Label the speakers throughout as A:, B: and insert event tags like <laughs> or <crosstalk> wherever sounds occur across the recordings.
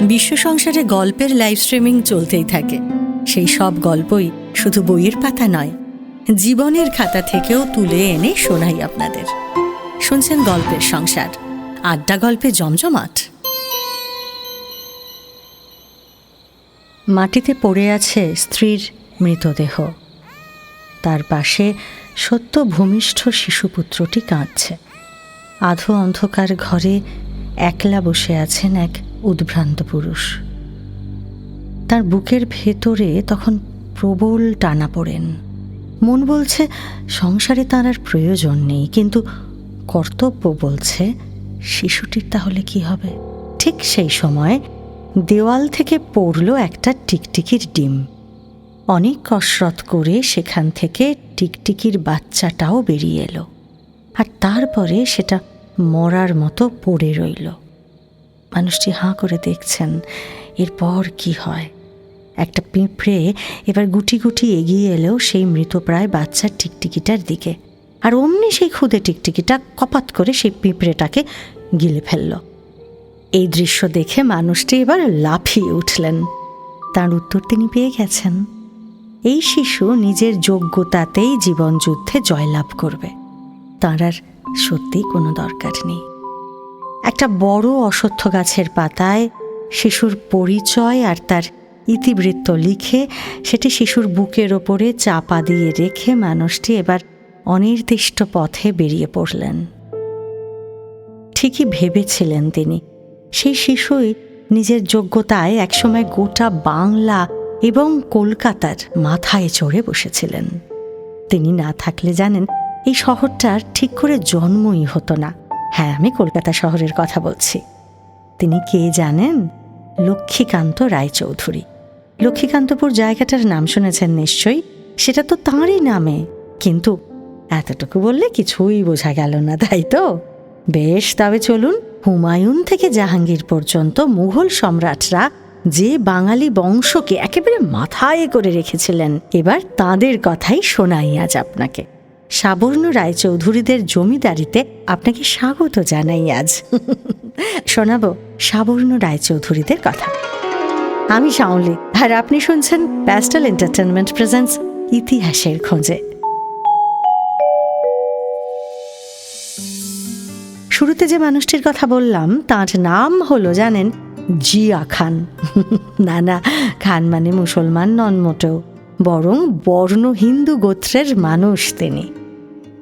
A: বিশ্ব সংসারে গল্পের লাইভ স্ট্রিমিং চলতেই থাকে। সেই সব গল্পই শুধু বইয়ের পাতা নয়, জীবনের খাতা থেকেও তুলে এনে শোনাই আপনাদের। শুনছেন গল্পের সংসার, আড্ডা গল্পে জমজমাট। মাটিতে পড়ে আছে স্ত্রীর মৃতদেহ। তার পাশে সত্য ভূমিষ্ঠ শিশুপুত্রটি কাঁদছে। আধো অন্ধকার ঘরে একলা বসে আছেন এক উদ্ভ্রান্ত পুরুষ। তার বুকের ভেতরে তখন প্রবল টানা পড়েন। মন বলছে, সংসারে তার আর প্রয়োজন নেই, কিন্তু কর্তব্য বলছে, শিশুটির তাহলে কি হবে? ঠিক সেই সময় দেওয়াল থেকে পড়ল একটা টিকটিকির ডিম। অনেক কসরত করে সেখান থেকে টিকটিকির বাচ্চাটাও বেরিয়ে এলো। আর তারপরে সেটা মরার মতো পড়ে রইল। মানুষটি হাঁ করে দেখছেন, এরপর কি হয়? একটা পিঁপড়ে এবার গুটি গুটি এগিয়ে এলেও সেই মৃতপ্রায় বাচ্চার টিকটিকিটার দিকে। আর অমনি সেই খুদে টিকটিকিটা কপাত করে সেই পিঁপড়েটাকে গিলে ফেলল। এই দৃশ্য দেখে মানুষটি এবার লাফিয়ে উঠলেন। তার উত্তর তিনি পেয়ে গেছেন। এই শিশু নিজের যোগ্যতাতেই জীবন যুদ্ধে জয়লাভ করবে। তার আর সত্যিই কোনো দরকার নেই। একটা বড় অশ্বত্থ গাছের পাতায় শিশুর পরিচয় আর তার ইতিবৃত্ত লিখে সেটি শিশুর বুকের ওপরে চাপা দিয়ে রেখে মানুষটি এবার অনির্দিষ্ট পথে বেরিয়ে পড়লেন। ঠিকই ভেবেছিলেন তিনি, সেই শিশুই নিজের যোগ্যতায় একসময় গোটা বাংলা এবং কলকাতার মাথায় চড়ে বসেছিলেন। তিনি না থাকলে জানেন, এই শহরটার ঠিক করে জন্মই হতো না। হ্যাঁ আমি কলকাতা শহরের কথা বলছি। তিনি কে জানেন? লক্ষ্মীকান্ত রায়চৌধুরী। লক্ষ্মীকান্তপুর জায়গাটার নাম শুনেছেন নিশ্চয়ই? সেটা তো তাঁরই নামে। কিন্তু এতটুকু বললে কিছুই বোঝা গেল না, তাই তো? বেশ, তবে চলুন, হুমায়ুন থেকে জাহাঙ্গীর পর্যন্ত মুঘল সম্রাটরা যে বাঙালি বংশকে একেবারে মাথায় করে রেখেছিলেন, এবার তাদের কথাই শোনাই আজ আপনাকে। সাবর্ণ রায়চৌধুরীদের জমিদারিতে আপনাকে স্বাগত জানাই আজ। শোনাবো সাবর্ণ রায়চৌধুরীদের কথা। আমি শাওলি আর আপনি শুনছেন প্যাস্টাল এন্টারটেনমেন্ট প্রেজেন্টস ইতিহাসের খোঁজে। শুরুতে যে মানুষটির কথা বললাম, তার নাম হলো জানেন জিয়া খান। না না খান মানে মুসলমান নন মোটেও, বরং বর্ণ হিন্দু গোত্রের মানুষ তিনি।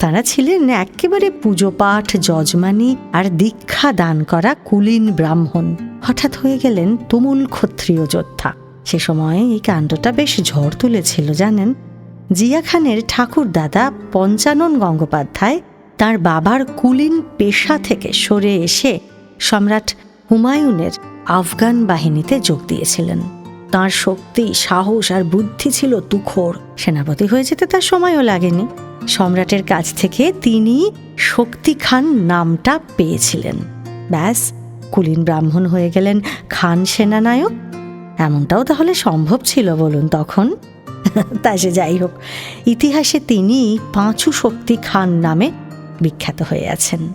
A: তারা ছিলেন একেবারে পুজো পাঠ যজমানি আর দীক্ষা দান করা কুলীন ব্রাহ্মণ। হঠাৎ হয়ে গেলেন তুমুল ক্ষত্রিয় যোদ্ধা। সে সময় এই কাণ্ডটা বেশ ঝড় তুলেছিল, জানেন? জিয়া খানের ঠাকুর দাদা পঞ্চানন গঙ্গোপাধ্যায় তার বাবার কুলীন পেশা থেকে সরে এসে সম্রাট হুমায়ুনের আফগান বাহিনীতে যোগ দিয়েছিলেন। তার শক্তি, সাহস আর বুদ্ধি ছিল তুখোর সেনাপতি হয়ে যেতে তার সময়ও লাগেনি। সম্রাটের কাছ থেকে তিনি শক্তি খান নামটা পেয়েছিলেন। ব্যাস, কুলীন ব্রাহ্মণ হয়ে গেলেন খান সেনানায়ক। এমনটাও তাহলে সম্ভব ছিল বলুন তখন? <laughs> তা সে যাই হোক, ইতিহাসে তিনি পাঁচু শক্তি খান নামে বিখ্যাত হয়ে আছেন।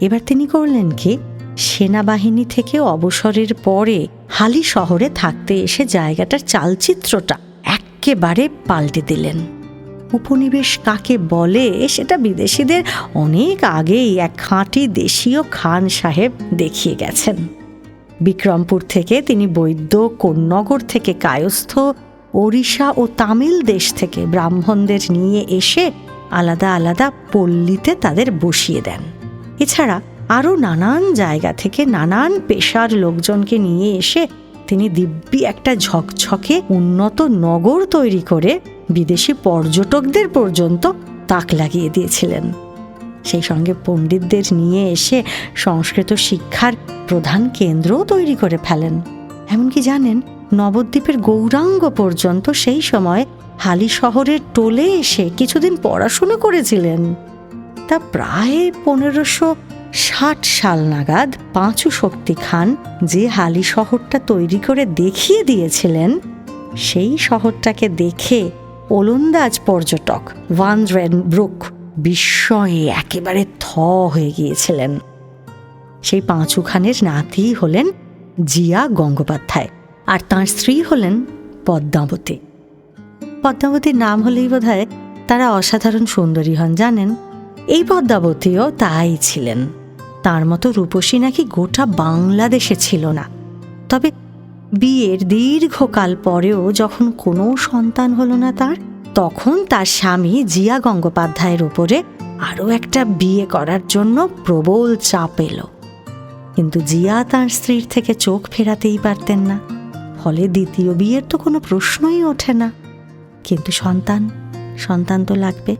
A: এবার তিনি করলেন কি? সেনাবাহিনী থেকে অবসরের পরে হালি শহরে থাকতে এসে জায়গাটার চালচিত্রটা একেবারে পাল্টে দিলেন। উপনিবেশ কাকে বলে সেটা বিদেশিদের অনেক আগেই এক খাঁটি দেশীয় খান সাহেব দেখিয়ে গেছেন। বিক্রমপুর থেকে তিনি বৈদ্য, কোন্নগর থেকে কায়স্থ, ওড়িশা ও তামিল দেশ থেকে ব্রাহ্মণদের নিয়ে এসে আলাদা আলাদা পল্লীতে তাদের বসিয়ে দেন। এছাড়া আরও নানান জায়গা থেকে নানান পেশার লোকজনকে নিয়ে এসে তিনি দিব্যি একটা ঝকঝকে উন্নত নগর তৈরি করে বিদেশি পর্যটকদের পর্যন্ত তাক লাগিয়ে দিয়েছিলেন। সেই সঙ্গে পণ্ডিতদের নিয়ে এসে সংস্কৃত শিক্ষার প্রধান কেন্দ্রও তৈরি করে ফেলেন। এমনকি জানেন, নবদ্বীপের গৌরাঙ্গ পর্যন্ত সেই সময় হালি শহরের টোলে এসে কিছুদিন পড়াশুনো করেছিলেন। তা প্রায় পনেরোশো ষাট সাল নাগাদ পাঁচু শক্তি খান যে হালি শহরটা তৈরি করে দেখিয়ে দিয়েছিলেন, সেই শহরটাকে দেখে ওলন্দাজ পর্যটক ওয়ান ভানড্রেন ব্রুক বিস্ময়ে একেবারে থ হয়ে গিয়েছিলেন। সেই পাঁচু খানের নাতি হলেন জিয়া গঙ্গোপাধ্যায় আর তাঁর স্ত্রী হলেন পদ্মাবতী। পদ্মাবতীর নাম হলেই বোধ তারা অসাধারণ সুন্দরী হন, জানেন? এই পদ্মাবতীও তাই ছিলেন। তার মতো রূপসী নাকি গোটা বাংলাদেশে ছিল না। তবে বিয়ের দীর্ঘকাল পরেও যখন কোনো সন্তান হলো না তার, তখন তার স্বামী জিয়া গঙ্গোপাধ্যায়ের ওপরে আরও একটা বিয়ে করার জন্য প্রবল চাপ এলো। কিন্তু জিয়া তার স্ত্রীর থেকে চোখ ফেরাতেই পারতেন না। ফলে দ্বিতীয় বিয়ের তো কোনো প্রশ্নই ওঠে না। কিন্তু সন্তান সন্তান তো লাগবে।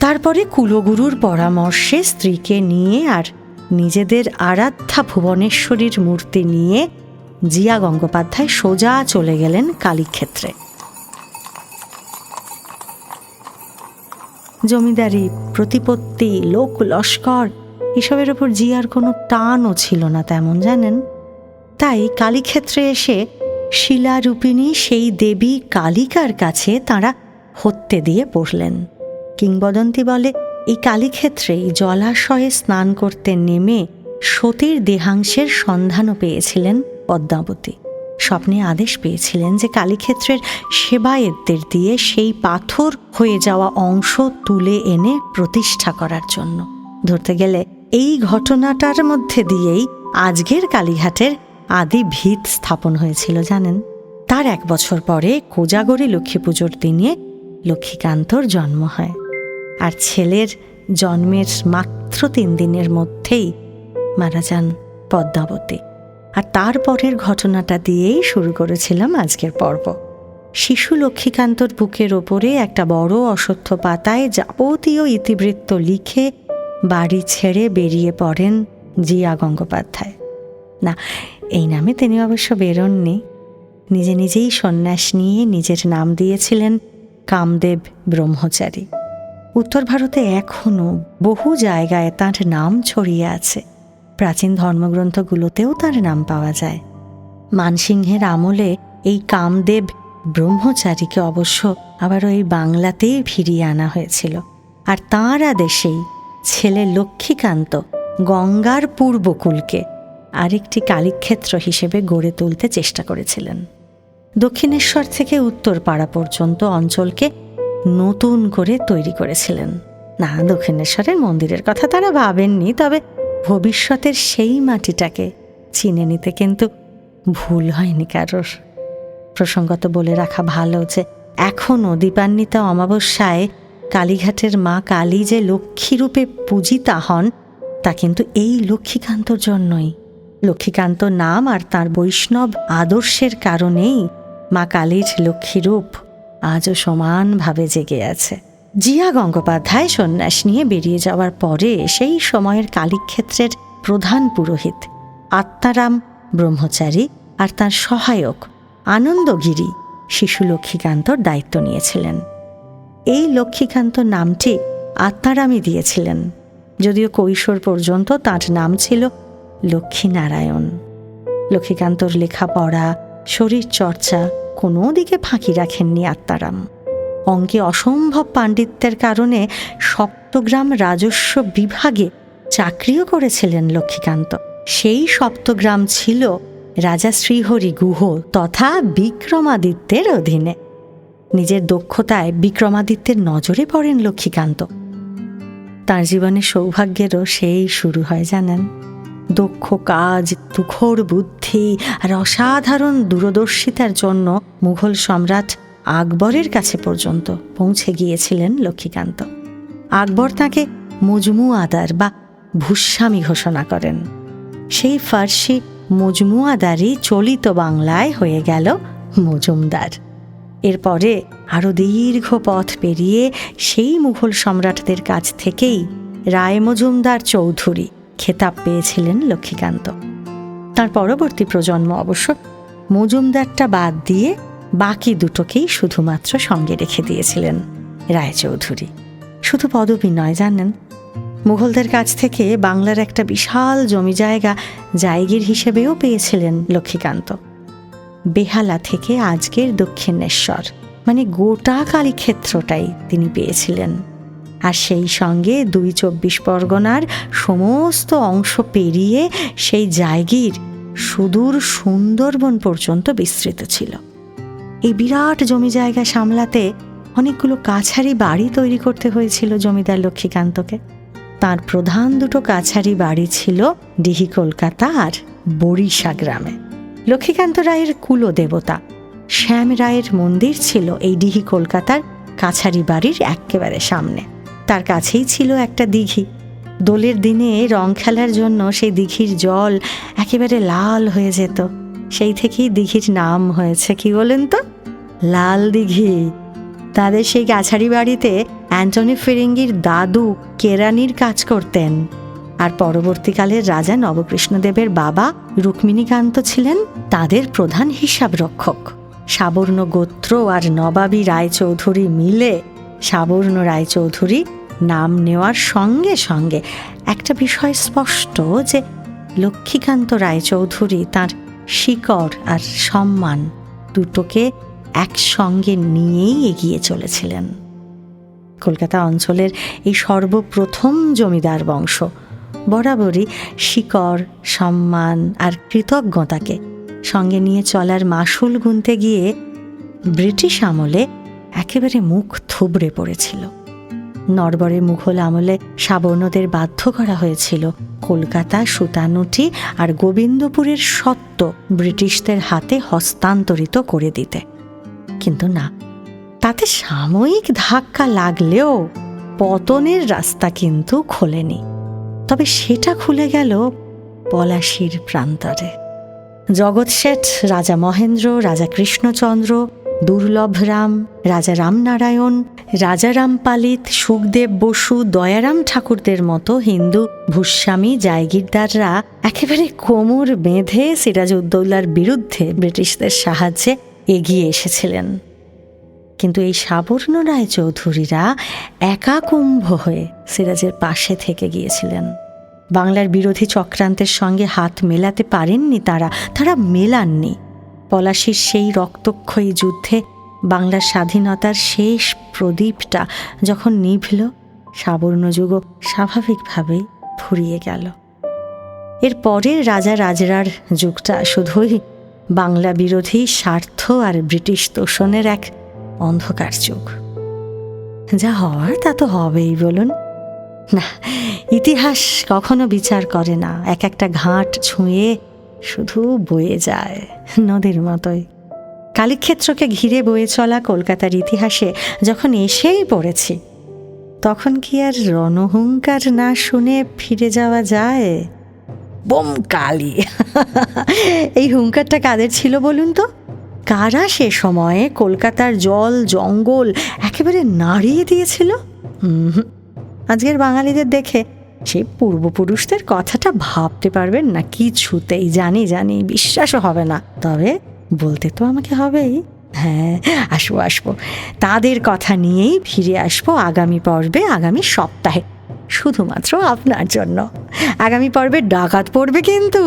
A: তারপরে কুলগুরুর পরামর্শে স্ত্রীকে নিয়ে আর নিজেদের আরাধ্যা ভুবনেশ্বরীর মূর্তি নিয়ে জিয়া গঙ্গোপাধ্যায় সোজা চলে গেলেন কালীক্ষেত্রে। জমিদারি, প্রতিপত্তি, লোক, লস্কর, এসবের ওপর জিয়ার কোনো টানও ছিল না তেমন, জানেন? তাই কালীক্ষেত্রে এসে শিলারূপিণী সেই দেবী কালিকার কাছে তাঁরা হত্যে দিয়ে পড়লেন। কিংবদন্তি বলে, এই কালীক্ষেত্রেই জলাশয়ে স্নান করতে নেমে সতীর দেহাংশের সন্ধানও পেয়েছিলেন পদ্মাবতী। স্বপ্নে আদেশ পেয়েছিলেন যে কালীক্ষেত্রের সেবায়েতদের দিয়ে সেই পাথর হয়ে যাওয়া অংশ তুলে এনে প্রতিষ্ঠা করার জন্য। ধরতে গেলে এই ঘটনাটার মধ্যে দিয়েই আজকের কালীঘাটের আদি ভিত স্থাপন হয়েছিল, জানেন? তার এক বছর পরে কোজাগরী লক্ষ্মী পুজোর দিনে লক্ষ্মীকান্তর জন্ম হয়। আর ছেলের জন্মের মাত্র তিন দিনের মধ্যেই মারা যান পদ্মাবতী। আর তারপরের ঘটনাটা দিয়েই শুরু করেছিলাম আজকের পর্ব। শিশু লক্ষ্মীকান্তর বুকের ওপরে একটা বড় অসত্য পাতায় যাবতীয় ইতিবৃত্ত লিখে বাড়ি ছেড়ে বেরিয়ে পড়েন জিয়া গঙ্গোপাধ্যায়। না, এই নামে তিনি অবশ্য বেরোননি। নিজে নিজেই সন্ন্যাস নিয়ে নিজের নাম দিয়েছিলেন কামদেব ব্রহ্মচারী। উত্তর ভারতে এখনও বহু জায়গায় তাঁর নাম ছড়িয়ে আছে। প্রাচীন ধর্মগ্রন্থগুলোতেও তার নাম পাওয়া যায়। মানসিংহের আমলে এই কামদেব ব্রহ্মচারীকে অবশ্য আবারও এই বাংলাতেই ফিরিয়ে আনা হয়েছিল। আর তাঁর আদেশেই ছেলে লক্ষ্মীকান্ত গঙ্গার পূর্বকুলকে আরেকটি কালীক্ষেত্র হিসেবে গড়ে তুলতে চেষ্টা করেছিলেন। দক্ষিণেশ্বর থেকে উত্তরপাড়া পর্যন্ত অঞ্চলকে নতুন করে তৈরি করেছিলেন। না, দক্ষিণেশ্বরের মন্দিরের কথা তারা ভাবেননি, তবে ভবিষ্যতের সেই মাটিটাকে চিনে নিতে কিন্তু ভুল হয়নি কারোর। প্রসঙ্গত বলে রাখা ভালো যে এখনও দীপান্বিতা অমাবস্যায় কালীঘাটের মা কালী যে লক্ষ্মীরূপে পূজিতা হন, তা কিন্তু এই লক্ষ্মীকান্তর জন্যই। লক্ষ্মীকান্ত নাম আর তার বৈষ্ণব আদর্শের কারণেই মা কালীর লক্ষ্মীরূপ আজও সমানভাবে জেগে আছে। জিয়া গঙ্গোপাধ্যায় সন্ন্যাস নিয়ে বেরিয়ে যাওয়ার পরে সেই সময়ের কালীক্ষেত্রের প্রধান পুরোহিত আত্মারাম ব্রহ্মচারী আর তার সহায়ক আনন্দগিরি শিশু লক্ষ্মীকান্তর দায়িত্ব নিয়েছিলেন। এই লক্ষ্মীকান্ত নামটি আত্মারামই দিয়েছিলেন, যদিও কৈশোর পর্যন্ত তাঁর নাম ছিল লক্ষ্মীনারায়ণ। লক্ষ্মীকান্তর লেখাপড়া শরীর চর্চা কোনো দিকে ফাঁকি রাখেননি আত্মারাম। অঙ্কে অসম্ভব পাণ্ডিত্যের কারণে সপ্তগ্রাম রাজস্ব বিভাগে চাকরিও করেছিলেন লক্ষ্মীকান্ত। সেই সপ্তগ্রাম ছিল রাজা শ্রীহরি গুহ তথা বিক্রমাদিত্যের অধীনে। নিজের দক্ষতায় বিক্রমাদিত্যের নজরে পড়েন লক্ষ্মীকান্ত। তার জীবনে সৌভাগ্যেরও সেই শুরু হয়, জানেন? দক্ষ কাজ, তুখর বুদ্ধি আর অসাধারণ দূরদর্শিতার জন্য মুঘল সম্রাট আকবরের কাছে পর্যন্ত পৌঁছে গিয়েছিলেন লক্ষ্মীকান্ত। আকবর তাকে মজমু আদার বা ভূস্বামী ঘোষণা করেন। সেই ফার্সি মজমু আদারই চলিত বাংলায় হয়ে গেল মজুমদার। এরপরে আরও দীর্ঘ পথ পেরিয়ে সেই মুঘল সম্রাটদের কাছ থেকেই রায় মজুমদার চৌধুরী খেতাব পেয়েছিলেন লক্ষ্মীকান্ত। তার পরবর্তী প্রজন্ম অবশ্য মজুমদারটা বাদ দিয়ে বাকি দুটোকেই শুধুমাত্র সঙ্গে রেখে দিয়েছিলেন রায়চৌধুরী। শুধু পদবী নয়, জানেন? মুঘলদের কাছ থেকে বাংলার একটা বিশাল জমি জায়গা জায়গির হিসেবেও পেয়েছিলেন লক্ষ্মীকান্ত। বেহালা থেকে আজকের দক্ষিণেশ্বর মানে গোটা কালীক্ষেত্রটাই তিনি পেয়েছিলেন। আর সেই সঙ্গে দুই চব্বিশ পরগনার সমস্ত অংশ পেরিয়ে সেই জায়গির সুদূর সুন্দরবন পর্যন্ত বিস্তৃত ছিল। এই বিরাট জমি জায়গা সামলাতে অনেকগুলো কাছারি বাড়ি তৈরি করতে হয়েছিল জমিদার লক্ষ্মীকান্তকে। তার প্রধান দুটো কাছারি বাড়ি ছিল ডিহি কলকাতা আর বরিশা গ্রামে। লক্ষ্মীকান্ত রায়ের কুলদেবতা। শ্যাম রায়ের মন্দির ছিল এই ডিহি কলকাতার কাছারি বাড়ির একেবারে সামনে। তার কাছেই ছিল একটা দিঘি। দোলের দিনে রং খেলার জন্য সেই দিঘির জল একেবারে লাল হয়ে যেত। সেই থেকেই দিঘির নাম হয়েছে, কি বলেন তো? লাল দিঘি। তাদের সেই গাছারি বাড়িতে অ্যান্টনি ফিরিঙ্গির দাদু কেরানির কাজ করতেন। আর পরবর্তীকালে রাজা নবকৃষ্ণদেবের বাবা রুক্মিণীকান্ত ছিলেন তাদের প্রধান হিসাব রক্ষক সাবর্ণ গোত্র আর নবাবী রায়চৌধুরী মিলে সাবর্ণ রায়চৌধুরী নাম নেওয়ার সঙ্গে সঙ্গে একটা বিষয় স্পষ্ট যে লক্ষ্মীকান্ত রায়চৌধুরী তার শিকড় আর সম্মান দুটোকে একসঙ্গে নিয়েই এগিয়ে চলেছিলেন। কলকাতা অঞ্চলের এই সর্বপ্রথম জমিদার বংশ, বরাবরই শিকড়, সম্মান আর কৃতজ্ঞতাকে সঙ্গে নিয়ে চলার মাসুল গুনতে গিয়ে ব্রিটিশ আমলে একেবারে মুখ থুবড়ে পড়েছিল। নরবরে মুঘল আমলে সাবর্ণদের বাধ্য করা হয়েছিল কলকাতা, সুতানুটি আর গোবিন্দপুরের সত্ত্ব ব্রিটিশদের হাতে হস্তান্তরিত করে দিতে। কিন্তু না। তাতে সাময়িক ধাক্কা লাগলেও পতনের রাস্তা কিন্তু খোলেনি। তবে সেটা খুলে গেল পলাশির প্রান্তরে। জগৎ শেঠ, রাজা মহেন্দ্র, রাজা কৃষ্ণচন্দ্র, দুর্লভ রাম, রাজা রামনারায়ণ, রাজা রামপালিত, সুখদেব বসু, দয়ারাম ঠাকুরদের মতো হিন্দু, ভূস্বামী, জায়গিরদাররা একেবারে কোমর বেঁধে সিরাজউদ্দৌলার বিরুদ্ধে ব্রিটিশদের সাহায্যে এগিয়ে এসেছিলেন। কিন্তু এই সাবর্ণ রায় চৌধুরীরা একা কুম্ভ হয়ে সিরাজের পাশে থেকে গিয়েছিলেন। বাংলার বিরোধী চক্রান্তের সঙ্গে হাত মেলাতে পারেননি তারা তারা মেলাননি। পলাশির সেই রক্তক্ষয়ী যুদ্ধে বাংলার স্বাধীনতার শেষ প্রদীপটা যখন নিভল সাবর্ণযুগ স্বাভাবিকভাবেই ফুরিয়ে গেল। এর পরের রাজা রাজরার যুগটা শুধুই বাংলা বিরোধী স্বার্থ আর ব্রিটিশ তোষণের এক অন্ধকার যুগ। যা হওয়ার তা তো হবেই, বলুন। না, ইতিহাস কখনো বিচার করে না। এক একটা ঘাট ছুঁয়ে শুধু বয়ে যায় নদীর মতোই। কালীক্ষেত্রকে ঘিরে বয়ে চলা কলকাতার ইতিহাসে যখন এসেই পড়েছি, তখন কি আর রণহুঙ্কার না শুনে ফিরে যাওয়া যায়? বোম কালী। এই হুঙ্কারটা কাদের ছিল বলুন তো? কারা সে সময়ে কলকাতার জল, জঙ্গল একেবারে নাড়িয়ে দিয়েছিল? আজকের বাঙালিদের দেখে সে পূর্বপুরুষদের কথাটা ভাবতে পারবেন না, কিছুতেই। জানি জানি, বিশ্বাসও হবে না। তবে বলতে তো আমাকে হবেই। হ্যাঁ আসব আসব। তাদের কথা নিয়েই ফিরে আসব আগামী পর্বে, আগামী সপ্তাহে। শুধুমাত্র আপনার জন্য। আগামী পর্বে ডাকাত পড়বে কিন্তু।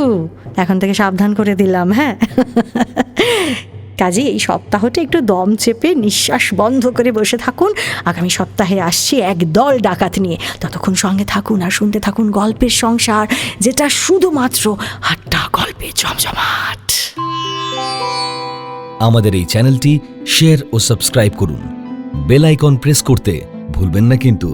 A: এখন থেকে সাবধান করে দিলাম হ্যাঁ? কাজে এই সপ্তাহটা একটু দম চেপে নিঃশ্বাস বন্ধ করে বসে থাকুন। আগামী সপ্তাহে আসছি এক দল ডাকাত নিয়ে। ততক্ষণ সঙ্গে থাকুন আর শুনতে থাকুন গল্পের সংসার, যেটা শুধুমাত্র হাট্টা গল্পে জমজমাট।
B: আমাদের এই চ্যানেলটি শেয়ার ও সাবস্ক্রাইব করুন। বেল আইকন প্রেস করতে ভুলবেন না কিন্তু।